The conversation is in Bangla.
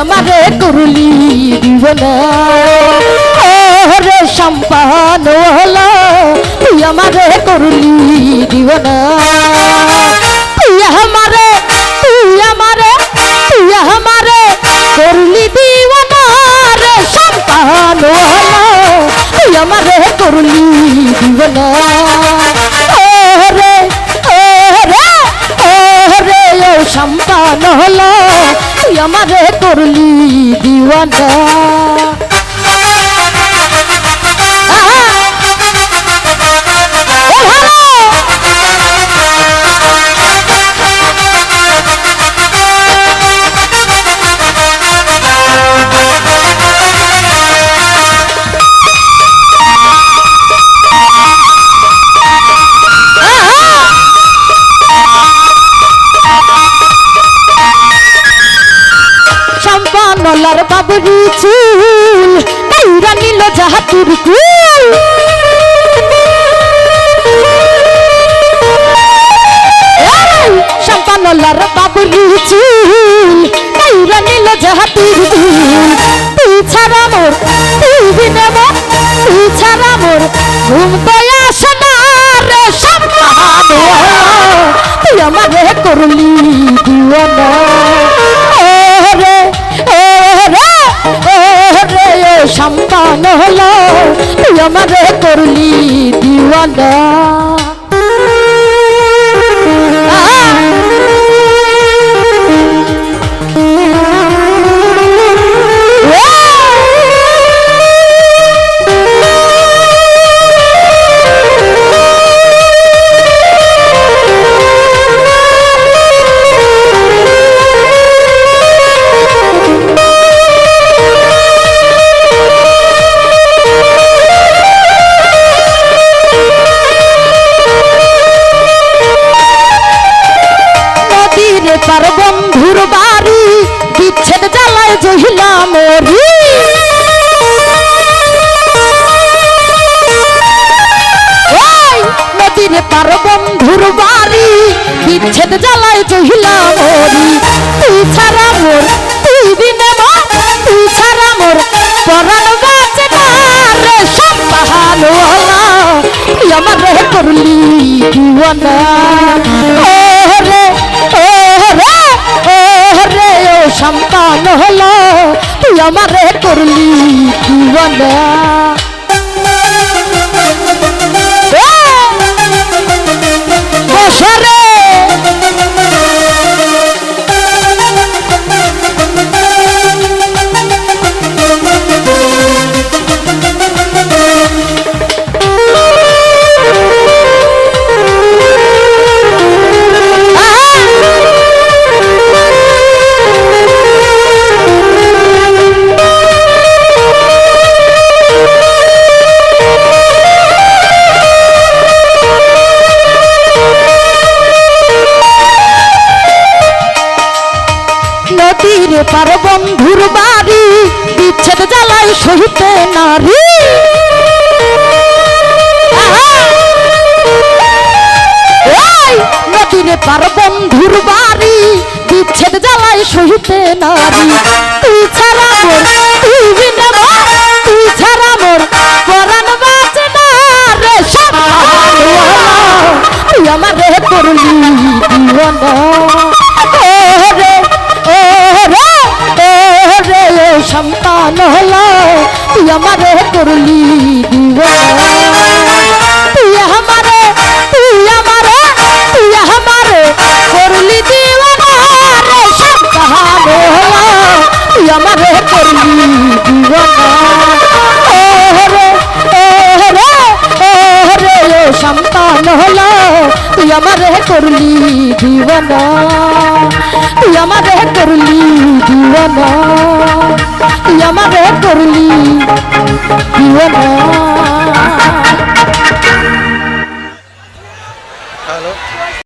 আমারে করলি দিওয়ানা ওরে সম্পান তুই আমারে করলি দিওয়ানা তুই আমারে তুই আমারে তুই আমারে করলি দিওয়ানা রে সম্পান তুই আমারে করলি দিওয়ানা সম্পান হলো তুই আমারে করলি দিওয়ানা। সম্পানলার বাবরি চুল কাইরা নিল জাহাতুর কুল। সম্পানলার বাবরি চুল কাইরা নিল জাহাতুর কুল। তুই ছাড়া মোর, তুই বিনে মোর, তুই ছাড়া মোর ঘুম তো আসে না রে তুই আমারে করলি দিওয়ানা। হলো তুই আমারে করলি দিওয়ানা। বন্ধুর বাড়ি, বিচ্ছেদ জ্বালায় জহিলা মরি। নদীর পার বন্ধুর বাড়ি, বিচ্ছেদ জ্বালায় জহিলা মরি। তুই ছাড়া মোর তুই বিনে তুই ছাড়া মোর পরাণ বাঁচে না রে সব পাহালো আমার করলি দিওয়ানা হলো তুই আমার করলি দিওয়ানা নদীর পার বন্ধুর বাড়ি, বিচ্ছেদ জ্বালায় সহিতে নারী। নদীর পার বন্ধুর বাড়ি, বিচ্ছেদ জ্বালায় সহিতে নারী। তুই ছাড়া দিবান হল, তুই আমার করলি তুই আমার, তুই আমারে তুই আমারে করলি দিবানা তুই আমার করলি দিবানা সন্তান হলো, তুই আমারে করলি তুই করলি আমারে করলি। জীবনে